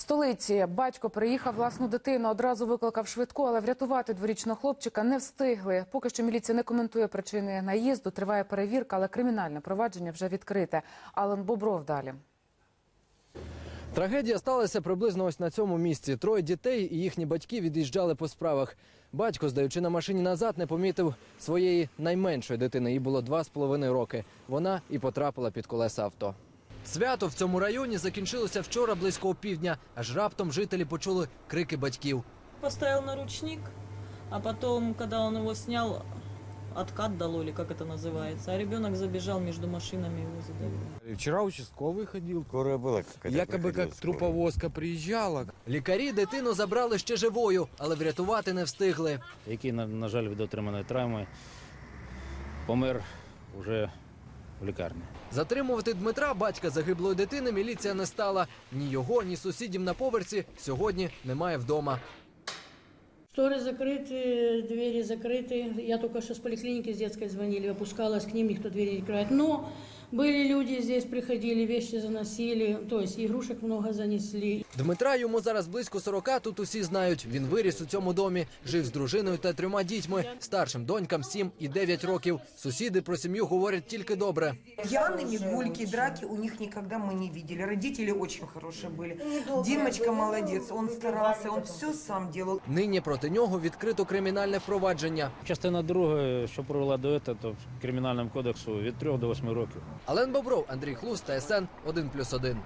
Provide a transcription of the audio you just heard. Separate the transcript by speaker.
Speaker 1: столиці батько приїхав власну дитину, одразу викликав швидку, але врятувати дворічного хлопчика не встигли. Поки що міліція не коментує причини наїзду. Триває перевірка, але кримінальне провадження вже відкрите. Ален Бобров далі.
Speaker 2: Трагедія сталася приблизно ось на цьому місці. Троє дітей і їхні батьки від'їжджали по справах. Батько, здаючи на машині назад, не помітив своєї найменшої дитини. Їй було два з половиною роки. Вона і потрапила під колеса авто. Свято в цьому районі закінчилося вчора близько опівдня, аж раптом жителі почули крики батьків.
Speaker 3: Поставил на ручник, а потом, когда он его снял, откат дало, или как это называется, а ребенок забежал между машинами и его задавил.
Speaker 4: Вчера участковый ходил,
Speaker 5: Скорая была какая-то.
Speaker 4: якобы
Speaker 5: приходила
Speaker 4: как
Speaker 5: скорая.
Speaker 4: труповозка приезжала.
Speaker 2: Лікарі дитину забрали ще живою, але врятувати не встигли.
Speaker 6: який, на, на жаль, від отриманої травми помер уже в лікарні.
Speaker 2: Затримувати Дмитра, батька загиблої дитини, міліція не стала. Ні його, ні сусідів на поверсі сьогодні немає вдома.
Speaker 7: Шторы закрыты, двери закрыты. Я только что с поликлиники с детской звонили, опускалась к ним, никто двери не открывает. Но были люди здесь, приходили, вещи заносили, то есть игрушек много занесли.
Speaker 2: Дмитра йому зараз близько 40, тут усі знають. Він виріс у цьому домі, жив з дружиною та трьома дітьми, старшим донькам 7 і 9 років. Сусіди про сім'ю говорять тільки добре.
Speaker 8: Пьяными гульки, драки у них никогда мы не видели. Родители очень хорошие были. Димочка молодец, он старался, он все сам делал.
Speaker 2: Нині проти нього відкрито кримінальне впровадження.
Speaker 6: Частина друга, що привела до цього, то в кримінальному кодексу від 3 до 8 років.
Speaker 2: Ален Бобров, Андрій Хлус та СН 1+,1.